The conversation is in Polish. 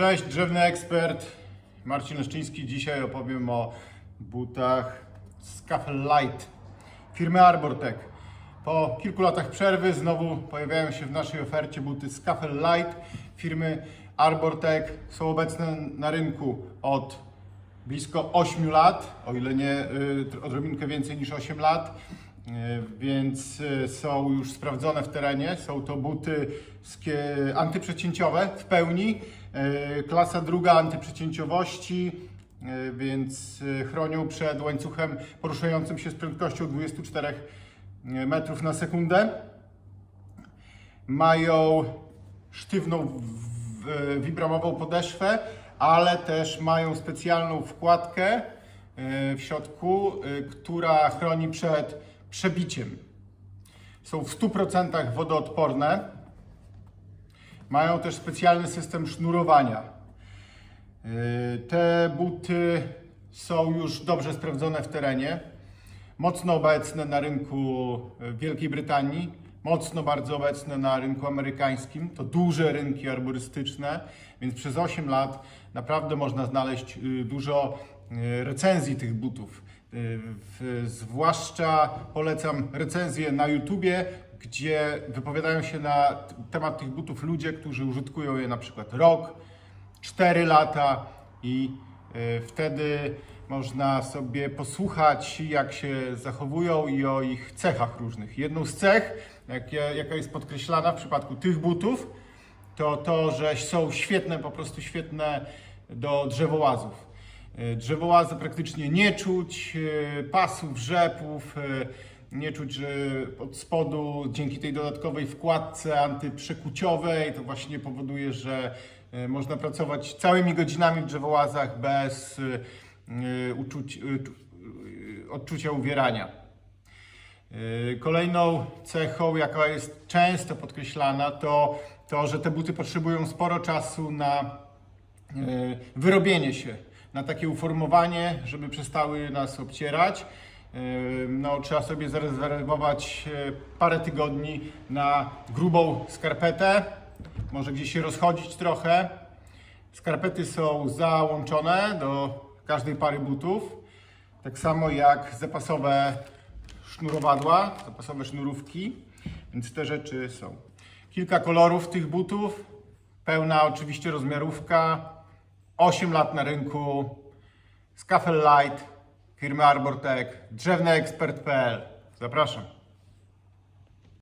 Cześć, drzewny ekspert Marcin Leszczyński. Dzisiaj opowiem o butach Scuffle Light firmy Arbortech. Po kilku latach przerwy znowu pojawiają się w naszej ofercie buty Scuffle Light firmy Arbortech. Są obecne na rynku od blisko 8 lat, o ile nie y, odrobinkę więcej niż 8 lat. Y, Więc y, są już sprawdzone w terenie. Są to buty antyprzecięciowe w pełni. Y, Klasa druga antyprzecięciowości, więc chronią przed łańcuchem poruszającym się z prędkością 24 metrów na sekundę. Mają sztywną wibramową podeszwę, ale też mają specjalną wkładkę e, w środku, e, która chroni przed przebiciem. Są w 100% wodoodporne. Mają też specjalny system sznurowania. E, Te buty są już dobrze sprawdzone w terenie mocno obecne na rynku w Wielkiej Brytanii, mocno bardzo obecne na rynku amerykańskim. To duże rynki arborystyczne, więc przez 8 lat naprawdę można znaleźć y, dużo recenzji tych butów. Zwłaszcza polecam recenzje na YouTubie, gdzie wypowiadają się na temat tych butów ludzie, którzy użytkują je na przykład rok, 4 lata i e, wtedy można sobie posłuchać, jak się zachowują i o ich cechach różnych. Jedną z cech, jaka jest podkreślana w przypadku tych butów, to to, że są świetne, po prostu świetne do drzewołazów. E, Drzewołazy praktycznie nie czuć, e, pasów, rzepów, e, nie czuć, od spodu dzięki tej dodatkowej wkładce antyprzekuciowej to właśnie powoduje, że można pracować całymi godzinami w drzewołazach bez uczuć, czu- odczucia uwierania. Kolejną cechą, jaka jest często podkreślana, to to, że te buty potrzebują sporo czasu na wyrobienie się, na takie uformowanie, żeby przestały nas obcierać. Yy, No, trzeba sobie zarezerwować yy, parę tygodni na grubą skarpetę, może gdzieś się rozchodzić trochę. Skarpety są załączone do każdej pary butów, tak samo jak zapasowe sznurowadła, zapasowe sznurówki, więc te rzeczy są. Kilka kolorów tych butów, pełna oczywiście rozmiarówka, 8 lat na rynku, Scuffle Light, firmy Arbortech, drzewnyekspert.pl. Zapraszam.